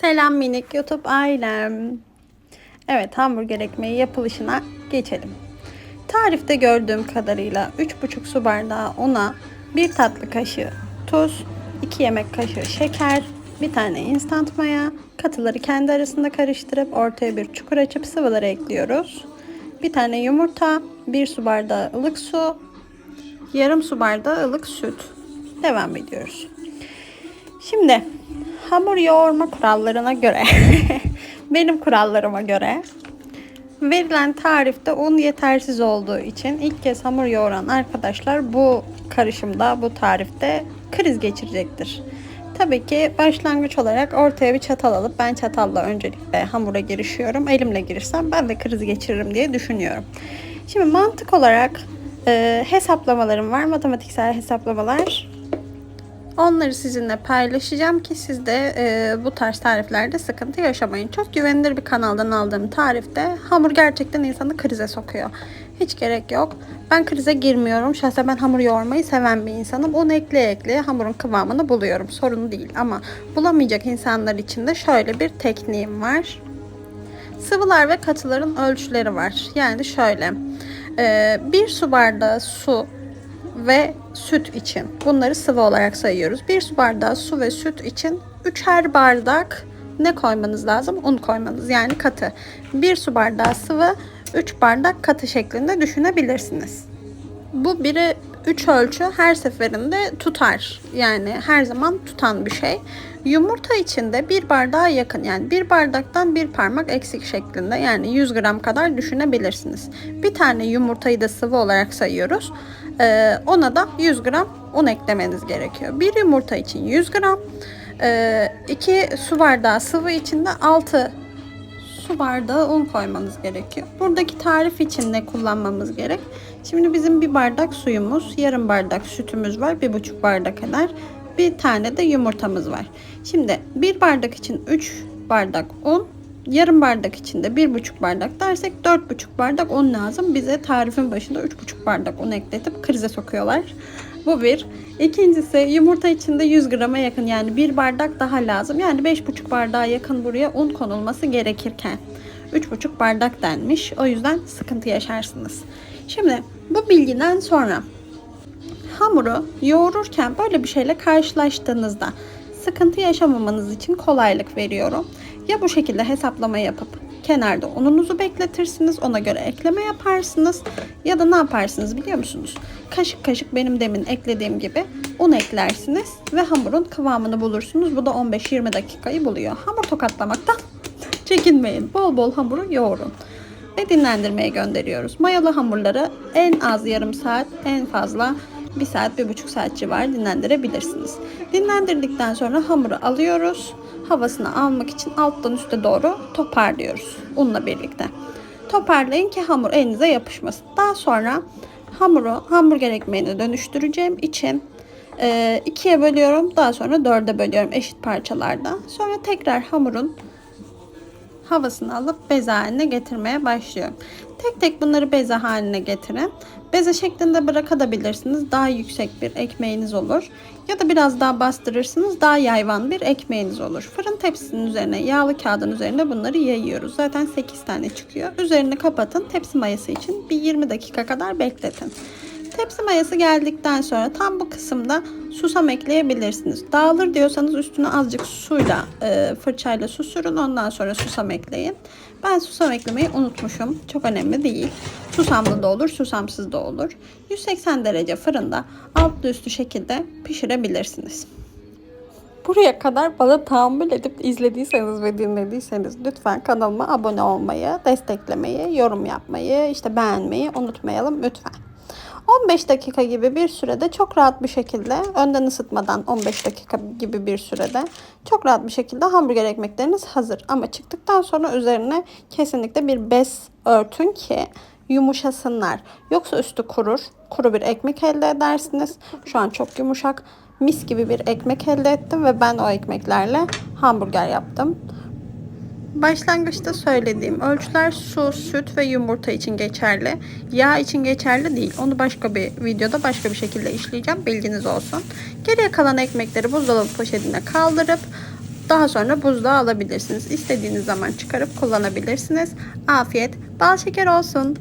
Selam minik YouTube ailem. Evet hamburger ekmeği yapılışına geçelim. Tarifte gördüğüm kadarıyla 3,5 su bardağı una, 1 tatlı kaşığı tuz, 2 yemek kaşığı şeker, bir tane instant maya, katıları kendi arasında karıştırıp ortaya bir çukur açıp sıvıları ekliyoruz. Bir tane yumurta, 1 su bardağı ılık su, yarım su bardağı ılık süt. Devam ediyoruz. Şimdi hamur yoğurma kurallarına göre, benim kurallarıma göre verilen tarifte un yetersiz olduğu için ilk kez hamur yoğuran arkadaşlar bu karışımda, bu tarifte kriz geçirecektir. Tabii ki başlangıç olarak ortaya bir çatal alıp ben çatalla öncelikle hamura girişiyorum. Elimle girirsem ben de kriz geçiririm diye düşünüyorum. Şimdi mantık olarak e, hesaplamalarım var. Matematiksel hesaplamalar. Onları sizinle paylaşacağım ki siz de e, bu tarz tariflerde sıkıntı yaşamayın. Çok güvenilir bir kanaldan aldığım tarifte hamur gerçekten insanı krize sokuyor. Hiç gerek yok. Ben krize girmiyorum. Şahsen ben hamur yoğurmayı seven bir insanım. Onu ekleye ekleye hamurun kıvamını buluyorum. Sorun değil ama bulamayacak insanlar için de şöyle bir tekniğim var. Sıvılar ve katıların ölçüleri var. Yani şöyle. e, bir su bardağı su ve süt için. Bunları sıvı olarak sayıyoruz. Bir su bardağı su ve süt için üçer bardak ne koymanız lazım? Un koymanız yani katı. Bir su bardağı sıvı, 3 bardak katı şeklinde düşünebilirsiniz. Bu biri 3 ölçü her seferinde tutar. Yani her zaman tutan bir şey. Yumurta içinde bir bardağa yakın yani bir bardaktan bir parmak eksik şeklinde yani 100 gram kadar düşünebilirsiniz. Bir tane yumurtayı da sıvı olarak sayıyoruz. Ee, ona da 100 gram un eklemeniz gerekiyor. Bir yumurta için 100 gram, 2 su bardağı sıvı için de 6 su bardağı un koymanız gerekiyor. Buradaki tarif için ne kullanmamız gerek? Şimdi bizim bir bardak suyumuz, yarım bardak sütümüz var, bir buçuk bardak kadar. Bir tane de yumurtamız var. Şimdi bir bardak için 3 bardak un, yarım bardak için de bir buçuk bardak dersek dört buçuk bardak un lazım. Bize tarifin başında üç buçuk bardak un ekletip krize sokuyorlar. Bu bir. İkincisi yumurta içinde 100 grama yakın yani bir bardak daha lazım. Yani beş buçuk bardağa yakın buraya un konulması gerekirken üç buçuk bardak denmiş. O yüzden sıkıntı yaşarsınız. Şimdi bu bilgiden sonra hamuru yoğururken böyle bir şeyle karşılaştığınızda sıkıntı yaşamamanız için kolaylık veriyorum. Ya bu şekilde hesaplama yapıp kenarda ununuzu bekletirsiniz. Ona göre ekleme yaparsınız. Ya da ne yaparsınız biliyor musunuz? Kaşık kaşık benim demin eklediğim gibi un eklersiniz ve hamurun kıvamını bulursunuz. Bu da 15-20 dakikayı buluyor. Hamur tokatlamaktan çekinmeyin. Bol bol hamuru yoğurun ve dinlendirmeye gönderiyoruz. Mayalı hamurları en az yarım saat, en fazla bir saat, bir buçuk saat civarı dinlendirebilirsiniz. Dinlendirdikten sonra hamuru alıyoruz. Havasını almak için alttan üste doğru toparlıyoruz unla birlikte. Toparlayın ki hamur elinize yapışmasın. Daha sonra hamuru hamburger ekmeğine dönüştüreceğim için e, ikiye bölüyorum. Daha sonra dörde bölüyorum eşit parçalarda. Sonra tekrar hamurun havasını alıp beze haline getirmeye başlıyorum. Tek tek bunları beze haline getirin. Beze şeklinde bırakabilirsiniz. Daha yüksek bir ekmeğiniz olur. Ya da biraz daha bastırırsınız. Daha yayvan bir ekmeğiniz olur. Fırın tepsisinin üzerine, yağlı kağıdın üzerine bunları yayıyoruz. Zaten 8 tane çıkıyor. Üzerini kapatın. Tepsi mayası için bir 20 dakika kadar bekletin. Tepsi mayası geldikten sonra tam bu kısımda susam ekleyebilirsiniz. Dağılır diyorsanız üstüne azıcık suyla e, fırçayla su ondan sonra susam ekleyin. Ben susam eklemeyi unutmuşum. Çok önemli değil. Susamlı da olur, susamsız da olur. 180 derece fırında altlı üstü şekilde pişirebilirsiniz. Buraya kadar bana tahammül edip izlediyseniz ve dinlediyseniz lütfen kanalıma abone olmayı, desteklemeyi, yorum yapmayı, işte beğenmeyi unutmayalım lütfen. 15 dakika gibi bir sürede çok rahat bir şekilde önden ısıtmadan 15 dakika gibi bir sürede çok rahat bir şekilde hamburger ekmekleriniz hazır. Ama çıktıktan sonra üzerine kesinlikle bir bez örtün ki yumuşasınlar. Yoksa üstü kurur. Kuru bir ekmek elde edersiniz. Şu an çok yumuşak. Mis gibi bir ekmek elde ettim ve ben o ekmeklerle hamburger yaptım. Başlangıçta söylediğim ölçüler su, süt ve yumurta için geçerli. Yağ için geçerli değil. Onu başka bir videoda başka bir şekilde işleyeceğim. Bilginiz olsun. Geriye kalan ekmekleri buzdolabı poşetine kaldırıp Daha sonra buzluğa alabilirsiniz. İstediğiniz zaman çıkarıp kullanabilirsiniz. Afiyet, bal şeker olsun.